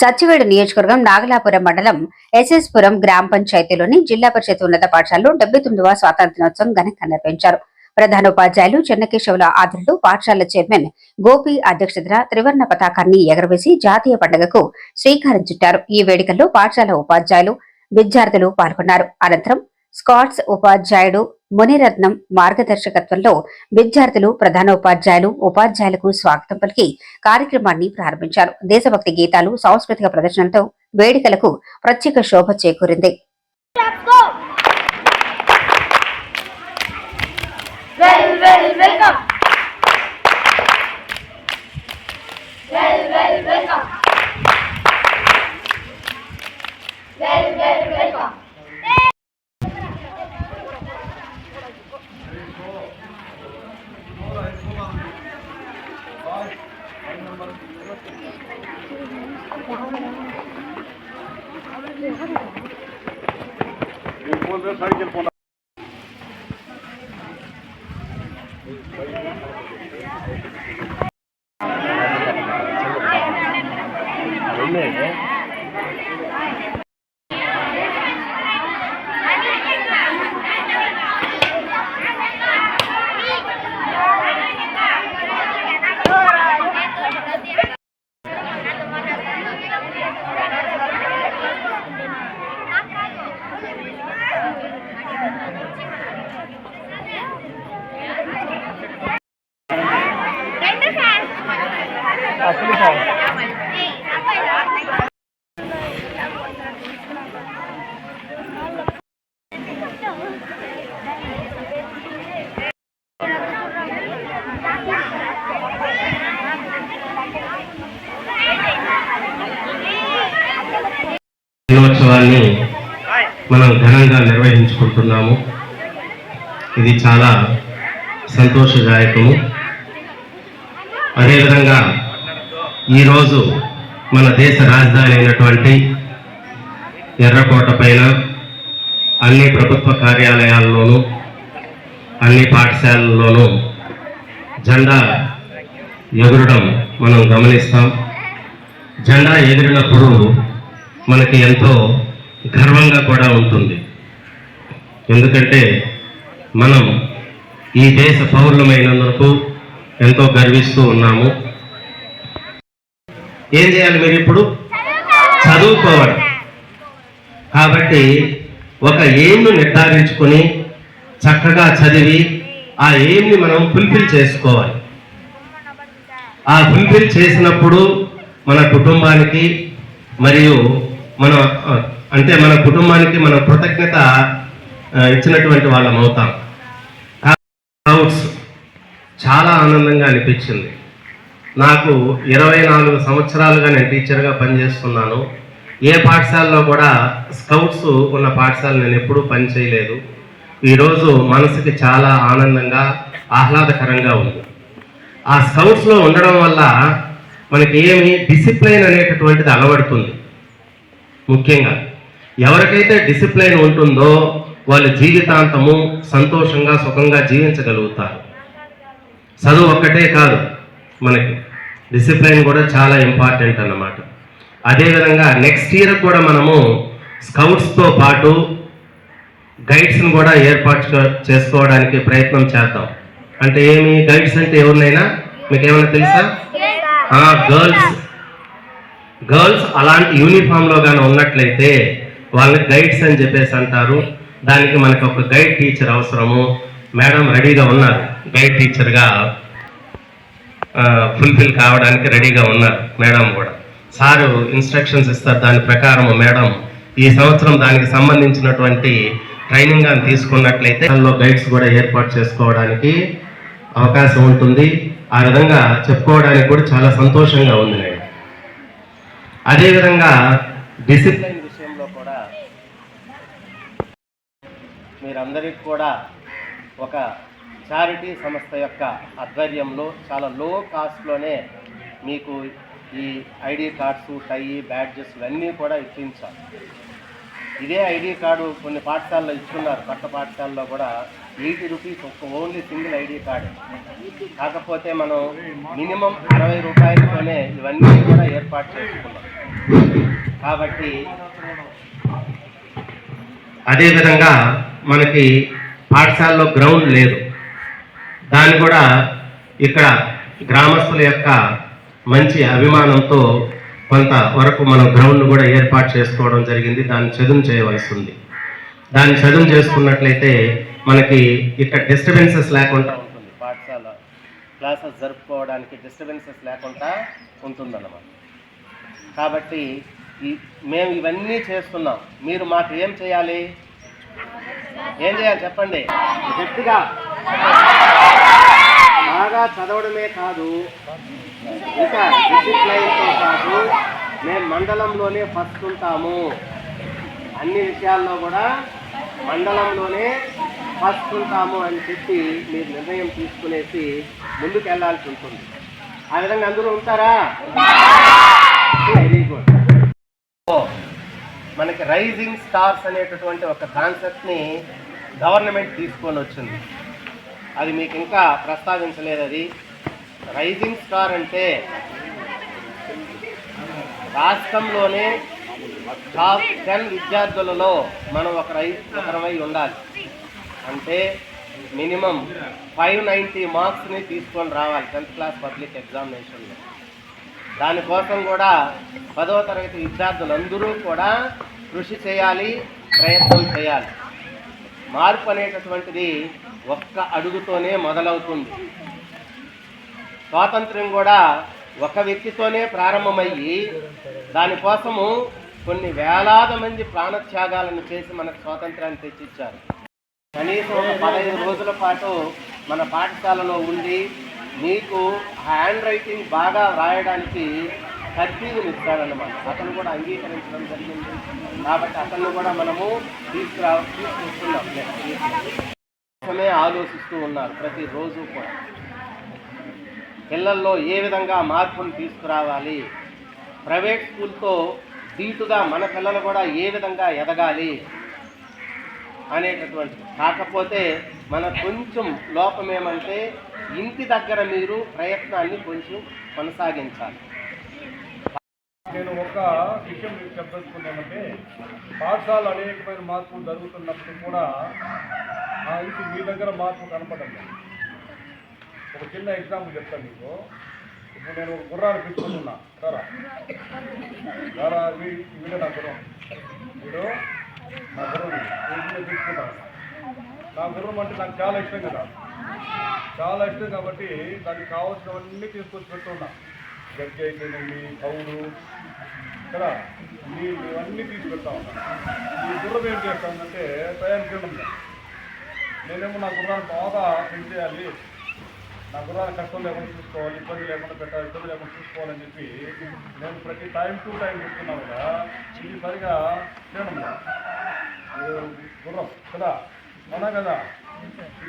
సచ్చివేడు నియోజకవర్గం నాగలాపురం మండలం ఎస్ఎస్పురం గ్రామ పంచాయతీలోని జిల్లా పరిషత్ ఉన్నత పాఠశాలలో డెబ్బై తొమ్మిదవ స్వాతంత్ర దినోత్సవం ఘనంగా నిర్వహించారు ప్రధానోపాధ్యాయులు చెన్నకేశవుల ఆధ్వర్యంలో పాఠశాల చైర్మన్ గోపి అధ్యక్షతన త్రివర్ణ పతాకాన్ని ఎగరవేసి జాతీయ పండుగకు శ్రీకారం చుట్టారు. ఈ వేడుకల్లో పాఠశాల ఉపాధ్యాయులు విద్యార్థులు పాల్గొన్నారు. అనంతరం స్కాట్స్ ఉపాధ్యాయుడు మునిరత్నం మార్గదర్శకత్వంలో విద్యార్థులు ప్రధాన ఉపాధ్యాయులు ఉపాధ్యాయులకు స్వాగతం పలికి కార్యక్రమాన్ని ప్రారంభించారు. దేశభక్తి గీతాలు సాంస్కృతిక ప్రదర్శనలతో వేడుకలకు ప్రత్యేక శోభ చేకూరింది. Well, well, welcome. সাইকেল পোনা ఉత్సవాన్ని మనం ఘనంగా నిర్వహించుకుంటున్నాము. ఇది చాలా సంతోషదాయకము. అదేవిధంగా ఈరోజు మన దేశ రాజధాని అయినటువంటి ఎర్రకోట పైన అన్ని ప్రభుత్వ కార్యాలయాల్లోనూ అన్ని పాఠశాలల్లోనూ జెండా ఎగురడం మనం గమనిస్తాం. జెండా ఎగిరినప్పుడు మనకి ఎంతో గర్వంగా కూడా ఉంటుంది. ఎందుకంటే మనం ఈ దేశ పౌరులమైనందుకు ఎంతో గర్విస్తూ ఉన్నాము. ఏం చేయాలి మీరు ఇప్పుడు? చదువుకోవడం కాబట్టి ఒక ఎయిమ్ను నిర్ధారించుకొని చక్కగా చదివి ఆ ఎయిమ్ని మనం ఫుల్ఫిల్ చేసుకోవాలి. ఆ ఫుల్ఫిల్ చేసినప్పుడు మన కుటుంబానికి మరియు మన అంటే మన కుటుంబానికి మన కృతజ్ఞత ఇచ్చినటువంటి వాళ్ళం అవుతాం. స్కౌట్స్ చాలా ఆనందంగా అనిపించింది. నాకు ఇరవై నాలుగు సంవత్సరాలుగా నేను టీచర్గా పనిచేస్తున్నాను. ఏ పాఠశాలలో కూడా స్కౌట్స్ ఉన్న పాఠశాల నేను ఎప్పుడూ పని చేయలేదు. ఈరోజు మనసుకి చాలా ఆనందంగా ఆహ్లాదకరంగా ఉంది. ఆ స్కౌట్స్లో ఉండడం వల్ల మనకి ఏమి డిసిప్లైన్ అనేటటువంటిది అలవడుతుంది. ముఖ్యంగా ఎవరికైతే డిసిప్లైన్ ఉంటుందో వాళ్ళు జీవితాంతము సంతోషంగా సుఖంగా జీవించగలుగుతారు. చదువు ఒక్కటే కాదు మనకి. డిసిప్లైన్ కూడా చాలా ఇంపార్టెంట్ అన్నమాట. అదేవిధంగా నెక్స్ట్ ఇయర్ కూడా మనము స్కౌట్స్తో పాటు గైడ్స్ని కూడా ఏర్పాటు చేసుకోవడానికి ప్రయత్నం చేద్దాం. అంటే ఏమి గైడ్స్ అంటే ఎవరినైనా? మీకు ఏమైనా తెలుసా గర్ల్స్. గర్ల్స్ అలాంటి యూనిఫామ్లో కానీ ఉన్నట్లయితే వాళ్ళని గైడ్స్ అని చెప్పేసి అంటారు. దానికి మనకు ఒక గైడ్ టీచర్ అవసరము. మేడం రెడీగా ఉన్నారు. గైడ్ టీచర్గా ఫుల్ఫిల్ కావడానికి రెడీగా ఉన్నారు మేడం కూడా. సారు ఇన్స్ట్రక్షన్స్ ఇస్తారు దాని ప్రకారం మేడం. ఈ సంవత్సరం దానికి సంబంధించినటువంటి ట్రైనింగ్ అని తీసుకున్నట్లయితే దానిలో గైడ్స్ కూడా ఏర్పాటు చేసుకోవడానికి అవకాశం ఉంటుంది. ఆ విధంగా చెప్పుకోవడానికి కూడా చాలా సంతోషంగా ఉంది అదేవిధంగా డిసిప్లిన్ విషయంలో కూడా మీరందరికీ కూడా ఒక చారిటీ సంస్థ యొక్క ఆధ్వర్యంలో చాలా లో కాస్ట్లోనే మీకు ఈ ఐడి కార్డ్స్ టై బ్యాడ్జెస్ ఇవన్నీ కూడా ఇప్పించాలి ఇదే ఐడి కార్డు కొన్ని పాఠశాలలో ఇచ్చుకున్నారు. కొత్త పాఠశాలలో కూడా ఎయిటీ రూపీస్ ఒక్క ఓన్లీ సింగిల్ ఐడి కార్డు. కాకపోతే మనం మినిమం అరవై రూపాయలతోనే ఇవన్నీ ఏర్పాటు చేసుకున్నాం. కాబట్టి అదేవిధంగా మనకి పాఠశాలలో గ్రౌండ్ లేదు. దాన్ని కూడా ఇక్కడ గ్రామస్తుల యొక్క మంచి అభిమానంతో కొంత వరకు మనం గ్రౌండ్ కూడా ఏర్పాటు చేసుకోవడం జరిగింది. దాన్ని చదువు చేయవలసి ఉంది దాన్ని చదువు చేసుకున్నట్లయితే మనకి ఇక్కడ డిస్టర్బెన్సెస్ లేకుండా ఉంటుంది. పాఠశాల క్లాసెస్ జరుపుకోవడానికి డిస్టర్బెన్సెస్ లేకుండా ఉంటుందన్నమాట. కాబట్టి ఈ మేము ఇవన్నీ చేస్తున్నాం. మీరు మాకు ఏం చేయాలి? ఏం చేయాలి చెప్పండి? గట్టిగా. బాగా చదవడమే కాదు ఇంకా డిసిప్లైన్తో కాదు మేము మండలంలోనే ఫస్ట్ ఉంటాము. అన్ని విషయాల్లో కూడా మండలంలోనే ఫస్ట్ ఉంటాము అని చెప్పి మీరు నిర్ణయం తీసుకునేసి ముందుకు వెళ్ళాల్సి ఉంటుంది. ఆ విధంగా అందరూ ఉంటారా? వెరీ గుడ్ మనకి రైజింగ్ స్టార్స్ అనేటటువంటి ఒక కాన్సెప్ట్ని గవర్నమెంట్ తీసుకొని వచ్చింది. అది మీకు ఇంకా ప్రస్తావించలేదు అది. రైజింగ్ స్టార్ అంటే రాష్ట్రంలోనే టాప్ టెన్ విద్యార్థులలో మనం ఒక రై ఒకరమై ఉండాలి. అంటే మినిమం ఫైవ్ నైంటీ మార్క్స్ని తీసుకొని రావాలి. టెన్త్ క్లాస్ పబ్లిక్ ఎగ్జామినేషన్లో దానికోసం కూడా పదవ తరగతి విద్యార్థులందరూ కూడా కృషి చేయాలి ప్రయత్నం చేయాలి. మార్పు అనేటటువంటిది ఒక్క అడుగుతోనే మొదలవుతుంది. స్వాతంత్ర్యం కూడా ఒక వ్యక్తితోనే ప్రారంభమయ్యి దానికోసము కొన్ని వేలాది మంది ప్రాణత్యాగాలను చేసి మనకు స్వాతంత్రాన్ని తెచ్చిచ్చారు. కనీసం ఒక పదహైదు రోజుల పాటు మన పాఠశాలలో ఉండి మీకు హ్యాండ్ రైటింగ్ బాగా రాయడానికి తర్ఫీదులు ఇస్తాడనమాట అతను కూడా అంగీకరించడం జరిగింది. కాబట్టి అతన్ని కూడా మనము తీసుకురా తీసుకొస్తున్నాం. కోసమే ఆలోచిస్తూ ఉన్నారు ప్రతిరోజు కూడా. పిల్లల్లో ఏ విధంగా మార్పును తీసుకురావాలి? ప్రైవేట్ స్కూల్తో ధీటుగా మన పిల్లలు కూడా ఏ విధంగా ఎదగాలి? అనేటటువంటి కాకపోతే మన కొంచెం లోపం ఏమంటే ఇంటి దగ్గర మీరు ప్రయత్నాన్ని కొంచెం కొనసాగించాలి. నేను ఒక విషయం మీకు చెప్పదలుచుకున్నానంటే పాఠశాల అనేకమైన మార్పులు జరుగుతున్నప్పుడు కూడా ఆ ఇంటి మీ దగ్గర మార్పు కనపడండి ఒక చిన్న ఎగ్జాంపుల్ చెప్తాను మీకు. ఇప్పుడు నేను ఒక గుర్రాన్ని పెట్టుకుంటున్నా సరా సరా వీ- వీడు నా గుర్రం. వీడు నా గుర్రం నేను పెట్టుకుంటాను నా గుర్రం అంటే నాకు చాలా ఇష్టం కదా. చాలా ఇష్టం కాబట్టి దానికి కావాల్సినవన్నీ తీసుకొచ్చి పెట్టున్నా గడ్డి అయితేనేమి కౌలు కదా? నీళ్ళు ఇవన్నీ తీసి పెడతా ఉన్నాను ఈ గుర్రం ఏం చేస్తానంటే ప్రయాణించడం నేనేమో నా గుర్రాన్ని బాగా పెంచేయాలి నా గుర్రాన్ని కష్టం లేకుండా చూసుకోవాలి ఇబ్బంది లేకుండా పెట్టాలి ఇబ్బంది లేకుండా చూసుకోవాలని చెప్పి నేను ప్రతి టైం టు టైం చెప్తున్నా కూడా ఇది సరిగా చేయడం గుర్రం కదా అవునా కదా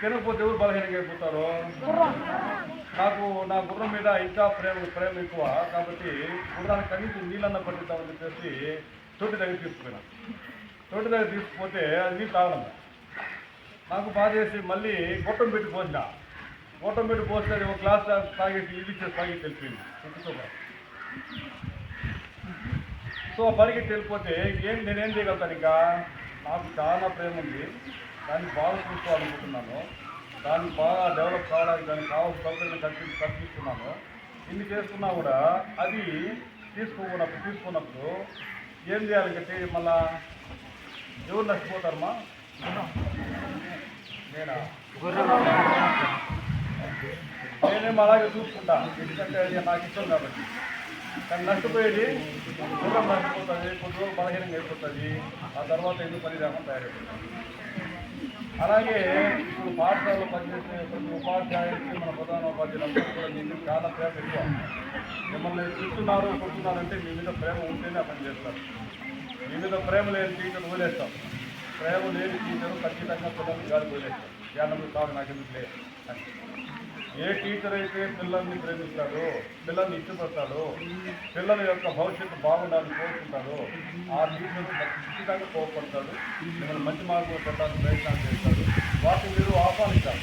తినకపోతే ఎవరు బలహీనంగా అయిపోతారు నాకు నా గుర్రం మీద ఇంకా ప్రేమ ప్రేమ ఎక్కువ కాబట్టి గుర్రానికి కనీసం నీళ్ళన్న పట్టిద్దామని చెప్పేసి తోటి దగ్గర తీసుకుపోయినా తోటి దగ్గర తీసుకుపోతే అది నీళ్ళు తాగడం నాకు బాధ చేసి మళ్ళీ గొట్టం పెట్టి పోసిన గొట్టం పెట్టి పోస్తే అది ఒక గ్లాస్ తాగేసి ఇది ఇచ్చేసి తాగేసి వెళ్ళిపోయింది సో పరిగెత్తి వెళ్ళిపోతే ఏం నేనేం చేయగలుగుతాను ఇంకా? నాకు చాలా ప్రేమ ఉంది దాన్ని బాగా చూసుకోవాలనుకుంటున్నాను. దాన్ని బాగా డెవలప్ కావడానికి దానికి కావాల్సిన సౌకర్యం కల్పి కల్పిస్తున్నాను. ఇన్ని చేసుకున్నా కూడా అది తీసుకున్నప్పుడు తీసుకున్నప్పుడు ఏం చేయాలి కట్టి మళ్ళా? ఎవరు నష్టపోతారమ్మా? నేనా? నేనేమో అలాగే చూసుకుంటా. ఎందుకంటే అది నాకు ఇష్టం కాబట్టి. కానీ నష్టపోయేది దూరం నష్టపోతుంది కొద్ది రోజులు బలహీనంగా అయిపోతుంది. ఆ తర్వాత ఎందుకు పని లేకుండా తయారైపోతుంది? అలాగే ఇప్పుడు పాఠశాలలో పనిచేసే ప్రతి ఉపాధ్యాయుడికి మన ప్రధాన ఉపాధ్యాయులందరూ కూడా మీ మీద చాలా ప్రేమ ఎక్కువ. మిమ్మల్ని చూస్తున్నారు కొడుతున్నారంటే మీ మీద ప్రేమ ఉంటేనే పని చేస్తారు. మీ మీద ప్రేమ లేని టీచర్ వదిలేస్తాం ప్రేమ లేని టీచర్ ఖచ్చితంగా పిల్లలు గాలి వదిలేస్తాం జ్ఞానం కాదు నాకు ఎందుకు లేదు ఏ టీచర్ అయితే పిల్లల్ని ప్రేమిస్తాడో పిల్లల్ని ఇష్టపడతాడో పిల్లల యొక్క భవిష్యత్తు బాగుండాలని కోరుకుంటాడో ఆ టీచర్ ఖచ్చితంగా కోపడతాడు మిమ్మల్ని మంచి మార్గంలో పెట్టాలని ప్రయత్నాలు చేస్తాడు. వాటిని మీరు ఆహ్వానించాలి.